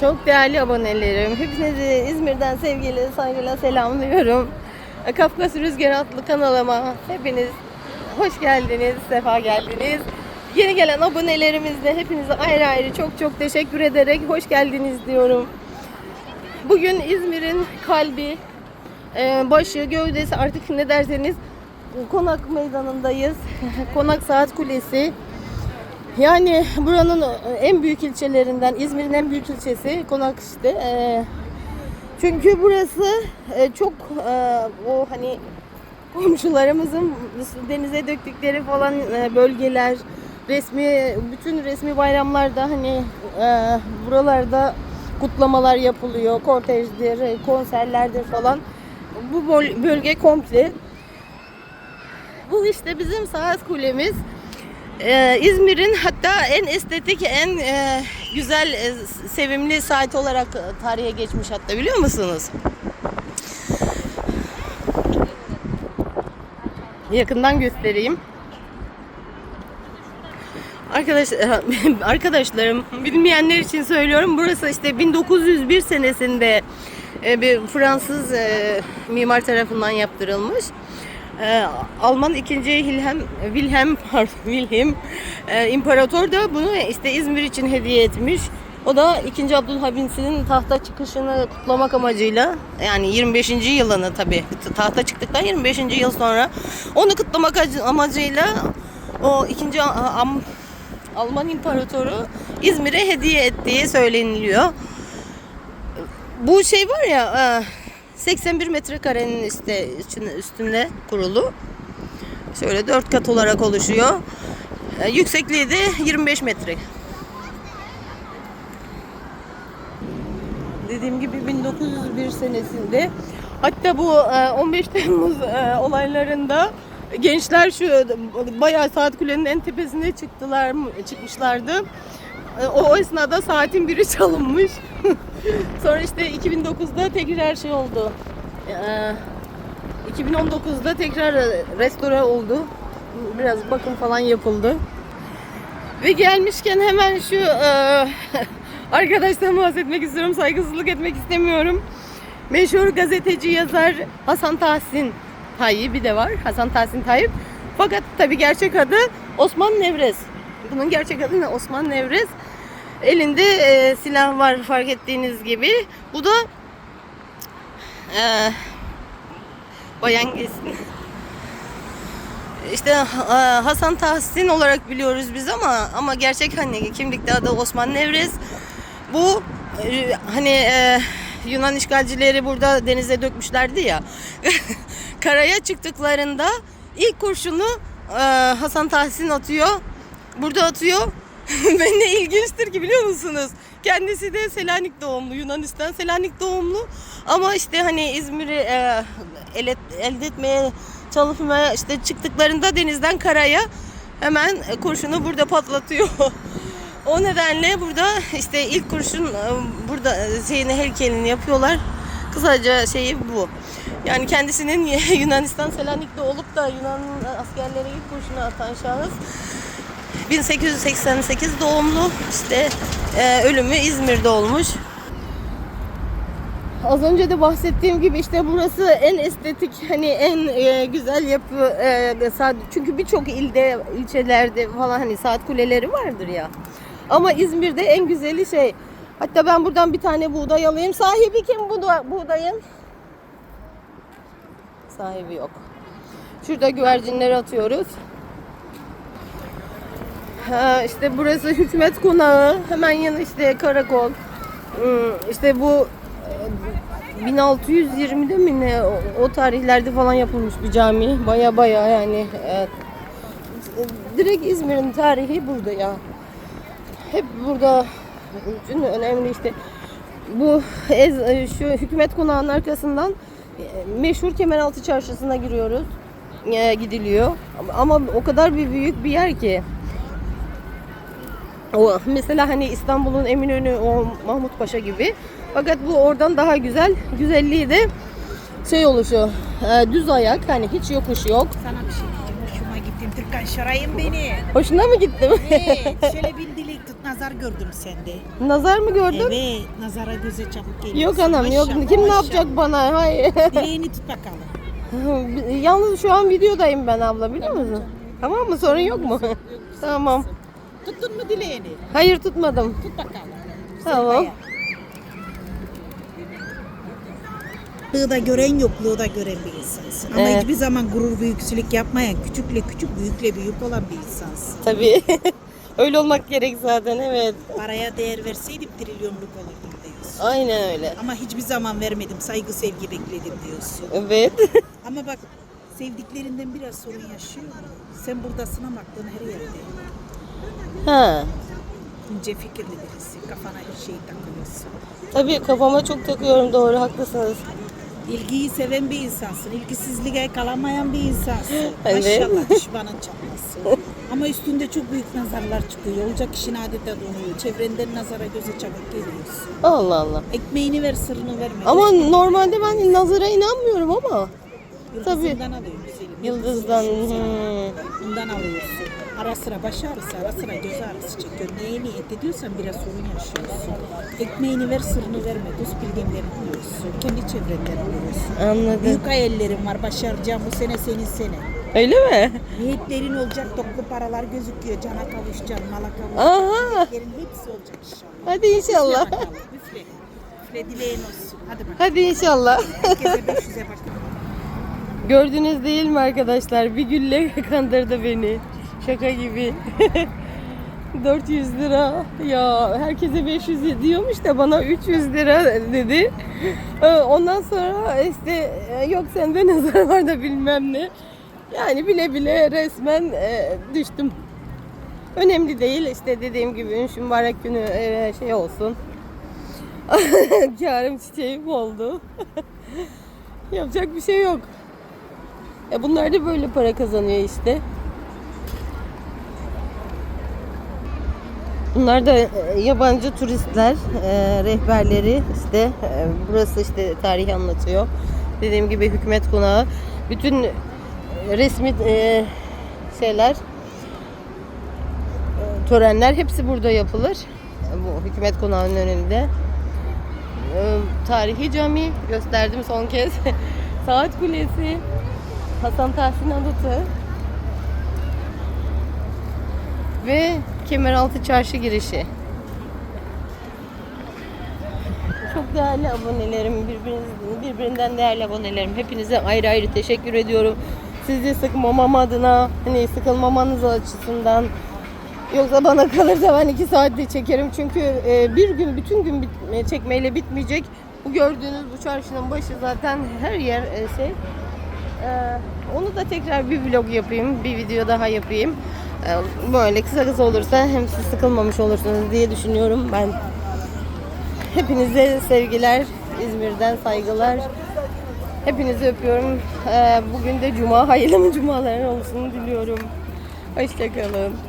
Çok değerli abonelerim. Hepinizi İzmir'den sevgiyle, saygıyla selamlıyorum. Kafkas Rüzgar adlı kanalıma hepiniz hoş geldiniz, sefa geldiniz. Yeni gelen abonelerimizle hepinize ayrı ayrı çok çok teşekkür ederek hoş geldiniz diyorum. Bugün İzmir'in kalbi, e, başı, gövdesi artık ne derseniz Konak meydanındayız. Konak Saat Kulesi. Yani buranın en büyük ilçelerinden, İzmir'in en büyük ilçesi Konak işte. Ee, çünkü burası e, çok e, o hani komşularımızın denize döktükleri falan e, bölgeler, resmi bütün resmi bayramlarda hani e, buralarda kutlamalar yapılıyor, kortejdir, konserlerdir falan. Bu böl- bölge komple. Bu işte bizim saat kulemiz. Ee, İzmir'in hatta en estetik, en e, güzel, e, sevimli saat olarak e, tarihe geçmiş hatta biliyor musunuz? Yakından göstereyim. Arkadaş, arkadaşlarım bilmeyenler için söylüyorum. Burası işte 1901 senesinde e, bir Fransız e, mimar tarafından yaptırılmış. E, Alman 2. Wilhelm Wilhelm pardon, Wilhelm e, imparator da bunu işte İzmir için hediye etmiş. O da 2. Abdülhamid'in tahta çıkışını kutlamak amacıyla yani 25. yılını tabi tahta çıktıktan 25. yıl sonra onu kutlamak acı- amacıyla o 2. Am- Alman imparatoru İzmir'e hediye ettiği söyleniliyor. Bu şey var ya e, 81 metrekarenin içine- üstünde kurulu. Şöyle 4 kat olarak oluşuyor. E, Yüksekliği de 25 metre. Dediğim gibi 1901 senesinde hatta bu e, 15 Temmuz e, olaylarında gençler şu bayağı saat kulenin en tepesine çıktılar çıkmışlardı. E, o esnada saatin biri çalınmış. Sonra işte 2009'da tekrar şey oldu. Ee, 2019'da tekrar restore oldu. Biraz bakım falan yapıldı. Ve gelmişken hemen şu e, arkadaştan bahsetmek istiyorum. Saygısızlık etmek istemiyorum. Meşhur gazeteci yazar Hasan Tahsin Tayyip'i de var. Hasan Tahsin Tayyip. Fakat tabi gerçek adı Osman Nevrez. Bunun gerçek adı ne? Osman Nevrez. Elinde e, silah var fark ettiğiniz gibi. Bu da e, bayan gelsin. İşte e, Hasan Tahsin olarak biliyoruz biz ama ama gerçek hani kimlikte adı Osman Nevrez. Bu e, hani e, Yunan işgalcileri burada denize dökmüşlerdi ya. Karaya çıktıklarında ilk kurşunu e, Hasan Tahsin atıyor. Burada atıyor. Ve ne ilginçtir ki biliyor musunuz? Kendisi de Selanik doğumlu, Yunanistan Selanik doğumlu. Ama işte hani İzmir'i e, ele- elde etmeye çalışmaya işte çıktıklarında denizden karaya hemen e, kurşunu burada patlatıyor. o nedenle burada işte ilk kurşun e, burada e, şeyini heykelini yapıyorlar. Kısaca şeyi bu. Yani kendisinin Yunanistan Selanik'te olup da Yunan askerlere ilk kurşunu atan şahıs 1888 doğumlu işte e, ölümü İzmir'de olmuş. Az önce de bahsettiğim gibi işte burası en estetik hani en e, güzel yapı e, saat çünkü birçok ilde ilçelerde falan hani saat kuleleri vardır ya. Ama İzmir'de en güzeli şey hatta ben buradan bir tane buğday alayım. Sahibi kim bu da- buğdayın? Sahibi yok. Şurada güvercinleri atıyoruz. Ha, işte burası hükümet konağı. Hemen yanı işte karakol. Hmm, İşte bu e, 1620'de mi ne o, tarihlerde falan yapılmış bir cami. Baya baya yani e, direkt İzmir'in tarihi burada ya. Hep burada bütün önemli işte bu ez, e, şu hükümet konağının arkasından e, meşhur Kemeraltı Çarşısı'na giriyoruz. E, gidiliyor. Ama o kadar bir büyük bir yer ki. O mesela hani İstanbul'un Eminönü o Mahmut Paşa gibi. Fakat bu oradan daha güzel. Güzelliği de şey oluşu. e, düz ayak hani hiç yokuş yok. Sana bir şey diyeyim. Hoşuma gittin. Türkan şarayım beni. Hoşuna mı gitti mi? Evet. Şöyle bir dilek tut. Naz nazar gördüm sende. Nazar mı gördün? Evet, nazara göze çabuk geliyorsun. Yok anam yok. Maşallah, Kim ne maşallah. yapacak bana? Hayır. Dileğini tut bakalım. Yalnız şu an videodayım ben abla biliyor musun? Tamam mı? Sorun yok mu? tamam. Tuttun mu dileğini? Hayır tutmadım. Tut bakalım. Tamam. Lığı da gören yokluğu da gören bir insansın. Ama Evet. hiçbir zaman gurur büyüksülük yapmayan, küçükle küçük, büyükle büyük olan bir insansın. Tabii. Öyle olmak gerek zaten evet. Paraya değer verseydim trilyonluk olurdum diyorsun. Aynen öyle. Ama hiçbir zaman vermedim, saygı sevgi bekledim diyorsun. Evet. Ama bak sevdiklerinden biraz sorun yaşıyor. Sen buradasın ama aklın her yerde. Ha. İnce fikirli birisi. Kafana bir şey takıyorsun. Tabii kafama çok takıyorum doğru haklısınız. İlgiyi seven bir insansın. İlgisizliğe kalamayan bir insansın. Evet. Maşallah düşmanın çatlasın. Ama üstünde çok büyük nazarlar çıkıyor. Olacak işin adeta donuyor. Çevrenden nazara göze çabuk geliyorsun. Allah Allah. Ekmeğini ver sırrını verme. Ama normalde ben nazara inanmıyorum ama. Yıldızından alıyorsun Selim. Yıldızdan. Hmm. Bundan alıyorsun. Ara sıra baş ağrısı, ara sıra göz ağrısı çekiyor. Neye niyet ediyorsan biraz sorun yaşıyorsun. Ekmeğini ver, sırrını verme. Dost bildiğinden alıyorsun. Kendi çevrenden alıyorsun. Anladım. Büyük hayallerim var. Başaracağım bu sene senin sene. Öyle mi? Niyetlerin olacak, toplu paralar gözüküyor. Cana kavuşacaksın, mala kavuşacaksın. Aha. Niyetlerin hepsi olacak inşallah. Hadi Üfle inşallah. bakalım, üfle. Üfle dileğin olsun. Hadi bakalım. Hadi inşallah. Herkese 500'e bakalım. Gördünüz değil mi arkadaşlar? Bir gülle kandırdı beni. Şaka gibi. 400 lira. Ya herkese 500 diyormuş da bana 300 lira dedi. Ee, Ondan sonra işte e, yok sende nazar var da bilmem ne. Yani bile bile resmen e, düştüm. Önemli değil işte dediğim gibi şu mübarek günü e, şey olsun. Karım çiçeğim oldu. Yapacak bir şey yok. Ya bunlar da böyle para kazanıyor işte. Bunlar da e, yabancı turistler, e, rehberleri işte e, burası işte tarihi anlatıyor. Dediğim gibi hükümet konağı. Bütün e, resmi e, şeyler, e, törenler hepsi burada yapılır. E, Bu hükümet konağının önünde. E, Tarihi cami gösterdim son kez. Saat Kulesi, Hasan Tahsin Anıtı ve Kemeraltı Çarşı girişi. Çok değerli abonelerim, birbirinizden, birbirinden değerli abonelerim. Hepinize ayrı ayrı teşekkür ediyorum. Sizi sıkmamam adına, hani sıkılmamanız açısından. Yoksa bana kalırsa ben iki saatte çekerim. Çünkü e, bir gün, bütün gün çekmeyle bitmeyecek. Bu gördüğünüz bu çarşının başı zaten her yer e, şey. E, onu da tekrar bir vlog yapayım, bir video daha yapayım. E, böyle kısa kısa olursa hem siz sıkılmamış olursunuz diye düşünüyorum ben. Hepinize sevgiler, İzmir'den saygılar. Hepinizi öpüyorum. E, bugün de cuma, hayırlı cumalar olsun diliyorum. Hoşçakalın.